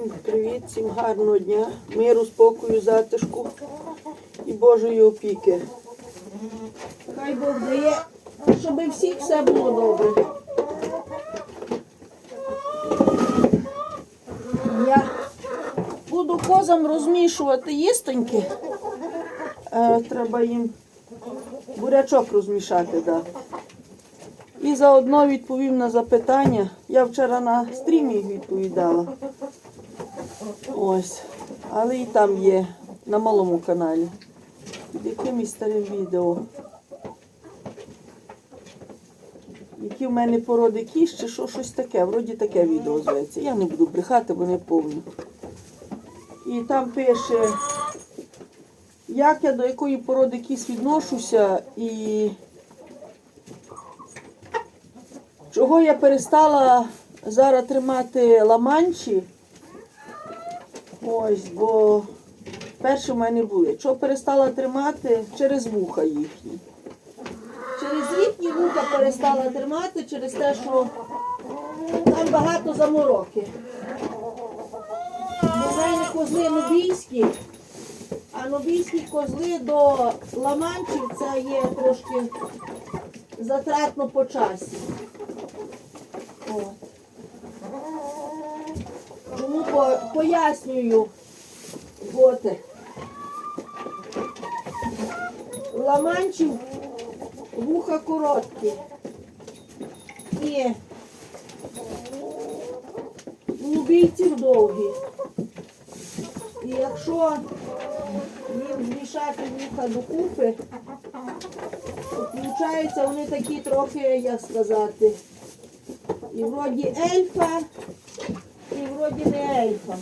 Всім привіт, всім гарного дня, миру, спокою, затишку і Божої опіки. Хай Бог дає, щоб у всіх все було добре. Я буду козам розмішувати їстоньки. Е, треба їм бурячок розмішати, да. І заодно відповім на запитання. Я вчора на стрімі відповідала. Ось. Але і там є на малому каналі. Під якимось старим відео. Які в мене породи кіш чи що щось таке. Вроді таке відео зветься. Я не буду брехати, бо не повні. І там пише, як я до якої породи кіс відношуся і чого я перестала зараз тримати ламанчі. Ось, бо перші в мене були. Чого перестала тримати через вуха їхні. Через їхні вуха перестала тримати через те, що там багато замороки. В мене козли нобійські, а нобійські козли до ламанчів це є трошки затратно по часі. От. По, пояснюю, от, ламанчів вуха короткі. І лубійців довгі. І якщо їм змішати вуха докупи, то виходить вони такі трохи, як сказати, і вроді ельфа, і не ельфа.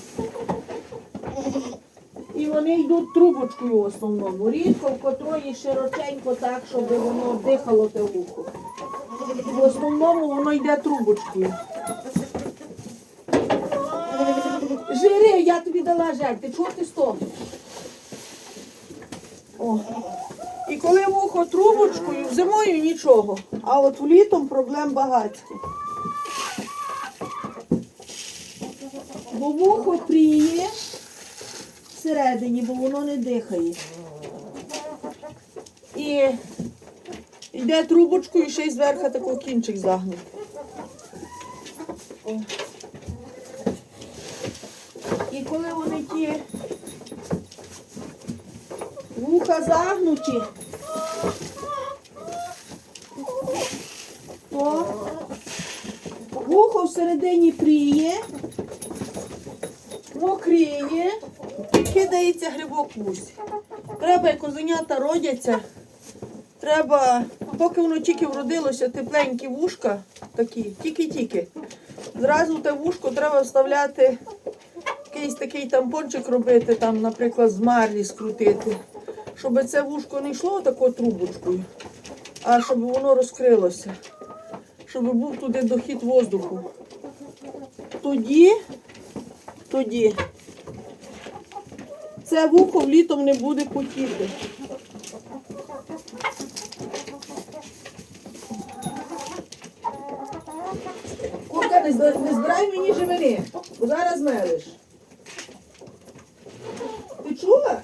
І вони йдуть трубочкою в основному. Рідко в котрої широченько так, щоб воно дихало те вухо. В основному воно йде трубочкою. Жири, я тобі дала жерти, чого ти стогнеш? О. І коли вухо трубочкою, зимою нічого, а от влітом проблем багатько. Бо вухо пріє всередині, бо воно не дихає. І йде трубочкою ще й зверху такий кінчик загнутий. О. І коли вони ті вуха загнуті, то вухо всередині пріє, мокріє, кидається грибок в усі. Треба, як козенята родяться, треба, поки воно тільки вродилося, тепленькі вушка такі, тільки-тільки. Зразу те вушко треба вставляти, якийсь такий тампончик робити, там, наприклад, з марлі скрутити, щоб це вушко не йшло такою трубочкою, а щоб воно розкрилося, щоб був туди дохід воздуху. Тоді, тоді це вухо літом не буде потіти. Курка, не, збирай мені живини, бо зараз мелиш. Ти чула?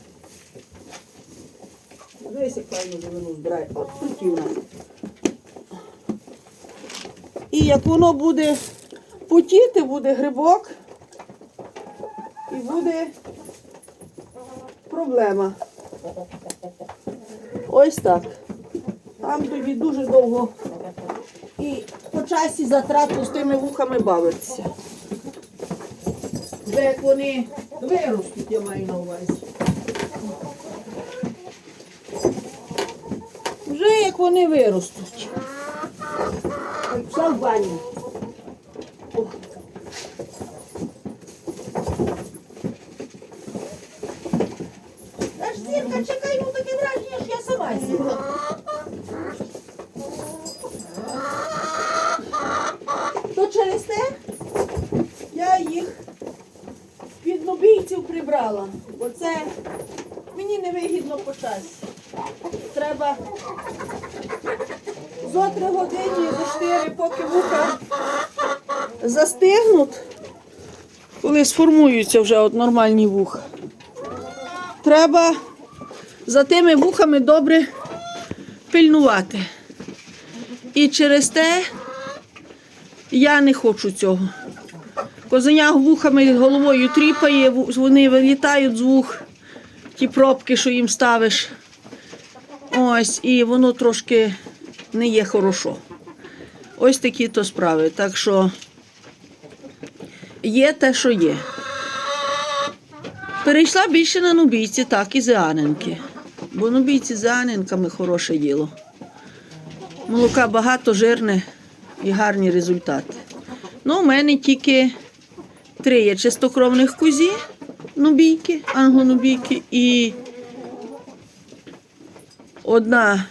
Дивись, як файно живину збирай. От хотів. І як воно буде потіти, буде грибок і буде проблема. Ось так. Там тоді дуже довго і по часі затратно з тими вухами бавитися. Вже як вони виростуть, я маю на увазі. Вже як вони виростуть. Пішла в баню. Ох. Та ж зірка, чекай, ну таке враження, що я сама сіла. То через те я їх від нобійців прибрала, бо це мені невигідно по часі. Треба зо три години, зо чотири, поки вуха застигнуть, коли сформуються вже от нормальні вуха. Треба за тими вухами добре пильнувати. І через те я не хочу цього. Козеня вухами головою тріпає, вони вилітають з вух, ті пробки, що їм ставиш. Ось, і воно трошки не є хорошо. Ось такі то справи. Так що є те, що є. Перейшла більше на нубійці, так, і зеаненки. Бо нубійці з хороше діло. Молока багато, жирне і гарні результати. Ну, у мене тільки три є чистокровних кузі, нубійки, англонубійки і одна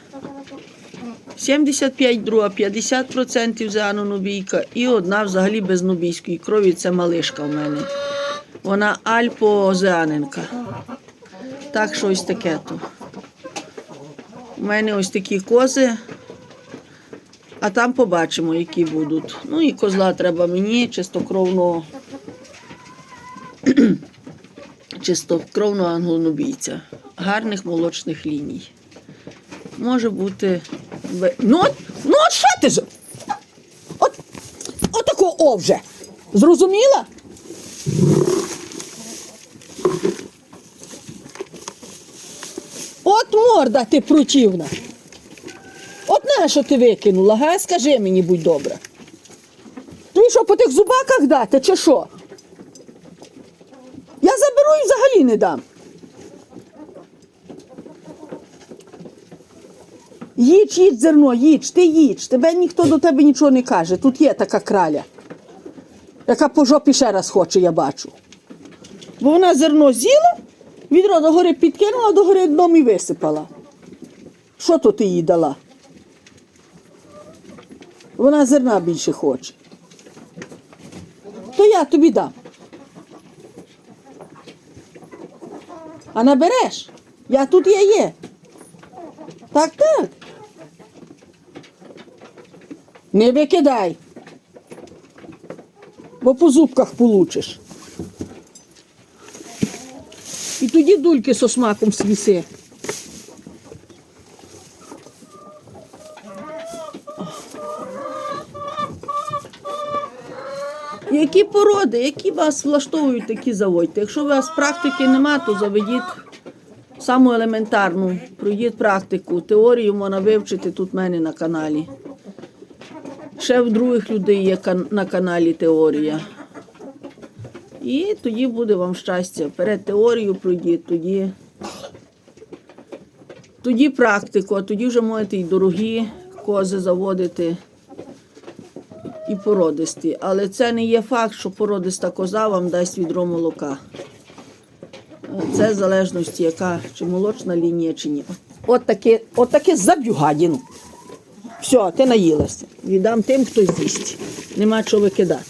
75, друга 50% зеанонубійка і одна взагалі без нубійської крові це малишка в мене. Вона альпозеаненка. Так що ось таке то. У мене ось такі кози. А там побачимо, які будуть. Ну і козла треба мені чистокровного, чистокровного англонубійця. Гарних молочних ліній. Може бути. Ну, ну от що ти ж? От, от такого о вже. Зрозуміла? От морда ти противна. От на що ти викинула, га? Скажи мені, будь добра. Тобі що, по тих зубаках дати, чи що? Заберу і взагалі не дам. Їдь, їдь зерно, їдь, ти їдь. Тебе ніхто до тебе нічого не каже. Тут є така краля, яка по жопі ще раз хоче, я бачу. Бо вона зерно з'їла, відро догори підкинула, догори дном і висипала. Що то ти їй дала? Вона зерна більше хоче. То я тобі дам. А набереш? Я тут є є. Так, так. Не викидай. Бо по зубках получиш. І тоді дульки со смаком свіси. Які породи, які вас влаштовують, такі заводьте. Якщо у вас практики нема, то заведіть саму елементарну. Пройдіть практику. Теорію можна вивчити тут в мене на каналі. Ще в других людей є на каналі теорія. І тоді буде вам щастя. Перед теорію пройдіть, тоді, тоді практику, а тоді вже можете і дорогі кози заводити і породисті. Але це не є факт, що породиста коза вам дасть відро молока. Це в залежності, яка чи молочна лінія, чи ні. От таке, от таке заб'ю гадіну. Все, ти наїлася. Віддам тим, хто з'їсть. Нема чого викидати.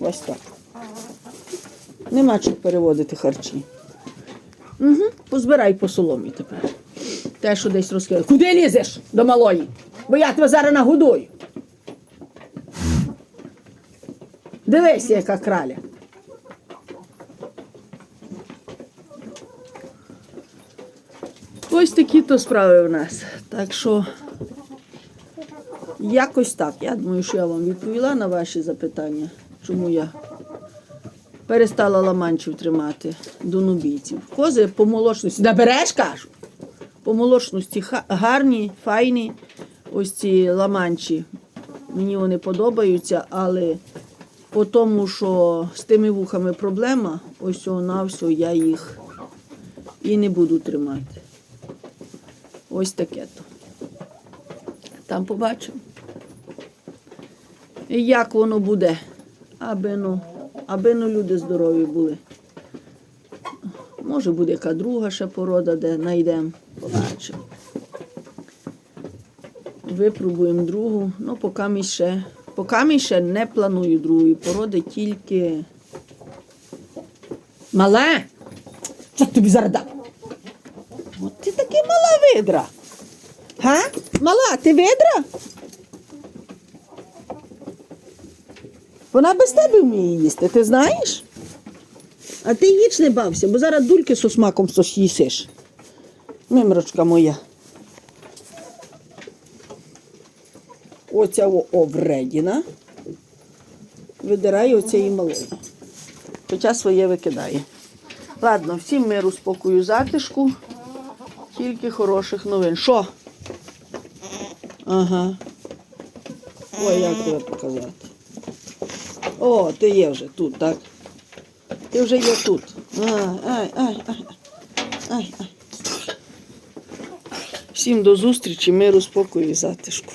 Ось так. Нема чого переводити харчі. Угу. Позбирай по соломі тепер. Те, що десь розкидав. Куди лізеш до малої? Бо я тебе зараз нагодую. Дивися, яка краля. Ось такі то справи в нас. Так що якось так. Я думаю, що я вам відповіла на ваші запитання, чому я перестала ламанчів тримати до нубійців. Кози по молочності. Набереш, кажу. По молочності гарні, файні. Ось ці ламанчі. Мені вони подобаються, але по тому, що з тими вухами проблема, ось на все, я їх і не буду тримати. Ось таке то. Там побачимо. І як воно буде, аби ну, аби ну люди здорові були. Може буде яка друга ще порода, де знайдемо, побачимо. Випробуємо другу. Ну, поки ми ще, поки ми ще не планую другої породи, тільки Мале. Що тобі зараз? От ти таки мала видра. Га? Мала, ти видра? Вона без тебе вміє їсти, ти знаєш? А ти їж не бався, бо зараз дульки з смаком їсиш. Мимрочка моя. Оця овредіна. Видирає оцієї малої. Хоча своє викидає. Ладно, всім миру, спокою, затишку. Тільки хороших новин. Що? Ага. Ой, як тебе показати. О, ти є вже тут, так? Ти вже є тут. Ай, ай, ай, ай. ай, ай. Всім до зустрічі, миру, спокою і затишку.